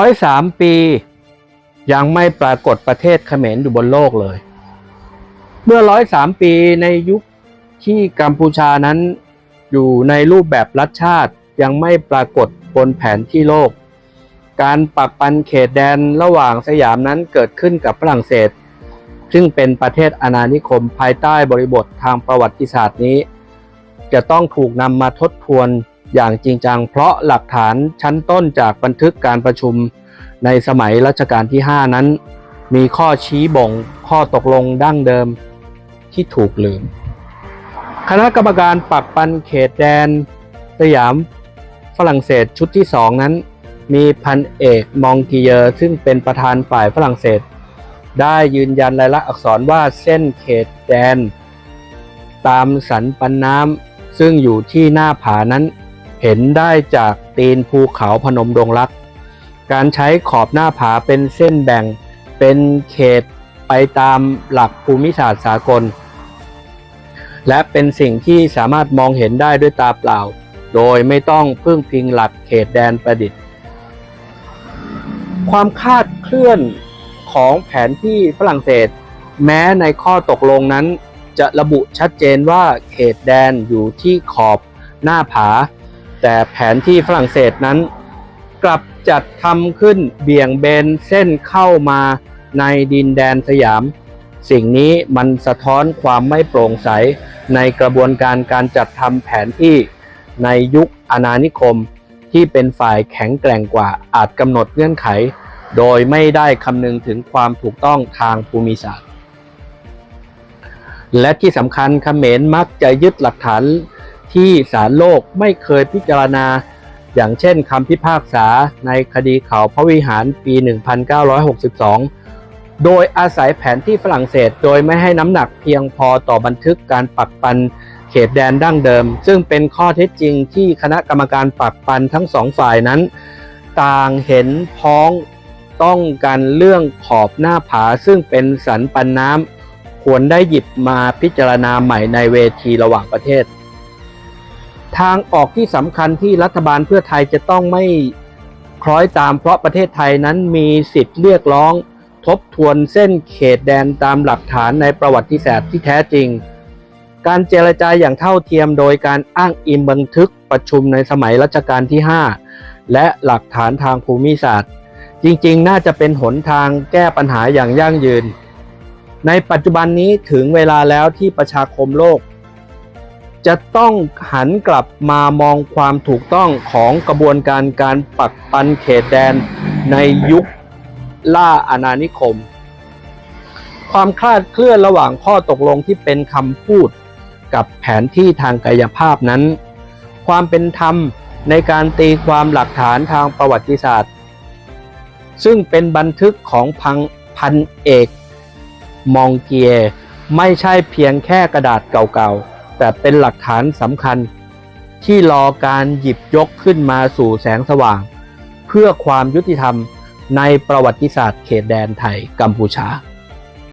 ร้อยสามปี ยังไม่ปรากฏประเทศเขมรอยู่บนโลกเลย เมื่อร้อยสามปีในยุคที่กัมพูชานั้น อยู่ในรูปแบบรัฐชาติยังไม่ปรากฏบนแผนที่โลก การปักปันเขตแดนระหว่างสยามนั้นเกิดขึ้นกับฝรั่งเศส ซึ่งเป็นประเทศอาณานิคมภายใต้บริบททางประวัติศาสตร์นี้ จะต้องถูกนำมาทบทวน อย่างจริงจังเพราะหลักฐานชั้นต้นจากบันทึกการประชุมในสมัยรัชกาลที่ 5 นั้น มีข้อชี้บ่งข้อตกลงดั้งเดิมที่ถูกลืม คณะกรรมการปักปันเขตแดน สยามฝรั่งเศสชุดที่สองนั้น มีพันเอกมองกิเยอร์ซึ่งเป็นประธานฝ่ายฝรั่งเศส ได้ยืนยันลายลักษณ์อักษรว่าเส้นเขตแดน ตามสันปันน้ำซึ่งอยู่ที่หน้าผานั้น เห็นได้จากตีนภูเขาพนมดงรัก การใช้ขอบหน้าผาเป็นเส้นแบ่งเป็นเขตไปตามหลักภูมิศาสตร์สากล และเป็นสิ่งที่สามารถมองเห็นได้ด้วยตาเปล่า โดยไม่ต้องพึ่งพิงหลักเขตแดนประดิษฐ์ ความคาดเคลื่อนของแผนที่ฝรั่งเศส แม้ในข้อตกลงนั้น จะระบุชัดเจนว่าเขตแดนอยู่ที่ขอบหน้าผา แต่แผนที่ฝรั่งเศสนั้น กลับจัดทำขึ้นเบี่ยงเบนเส้นเข้ามาในดินแดนสยาม สิ่งนี้มันสะท้อนความไม่โปร่งใสในกระบวนการการจัดทำแผนที่ในยุคอาณานิคมที่เป็นฝ่ายแข็งแกร่งกว่าอาจกำหนดเงื่อนไข โดยไม่ได้คำนึงถึงความถูกต้องทางภูมิศาสตร์ และที่สำคัญเขมรมักจะยึดหลักฐาน ที่ศาลโลกไม่เคยพิจารณา อย่างเช่นคำพิพากษาในคดีเขาพระวิหารปี 1962 โดยอาศัยแผนที่ฝรั่งเศสโดยไม่ให้น้ำหนักเพียงพอต่อบันทึกการปักปันเขตแดนดั้งเดิม ซึ่งเป็นข้อเท็จจริงที่คณะกรรมการปักปันทั้งสองฝ่ายนั้น ต่างเห็นพ้องต้องกันเรื่องขอบหน้าผาซึ่งเป็นสันปันน้ำควรได้หยิบมาพิจารณาใหม่ในเวทีระหว่างประเทศ ทางออกที่สำคัญที่รัฐบาลเพื่อไทยจะต้องไม่คล้อยตามเพราะประเทศไทยนั้นมีสิทธิ์เรียกร้อง ทบทวนเส้นเขตแดนตามหลักฐานในประวัติศาสตร์ที่แท้จริง การเจรจาอย่างเท่าเทียมโดยการอ้างอิงบันทึกประชุมในสมัยรัชกาลที่ 5 และหลักฐานทางภูมิศาสตร์ จริงๆ น่าจะเป็นหนทางแก้ปัญหาอย่างยั่งยืน ในปัจจุบันนี้ถึงเวลาแล้วที่ประชาคมโลก จะต้องหันกลับมามองความถูกต้องของกระบวนการการปักปันเขตแดนในยุคล่าอาณานิคม ความคลาดเคลื่อนระหว่างข้อตกลงที่เป็นคำพูดกับแผนที่ทางกายภาพนั้น ความเป็นธรรมในการตีความหลักฐานทางประวัติศาสตร์ ซึ่งเป็นบันทึกของพังพันเอก มองเกียไม่ใช่เพียงแค่กระดาษเก่าๆ แต่เป็นหลักฐานสำคัญ ที่รอการหยิบยกขึ้นมาสู่แสงสว่าง เพื่อความยุติธรรมในประวัติศาสตร์เขตแดนไทยกัมพูชา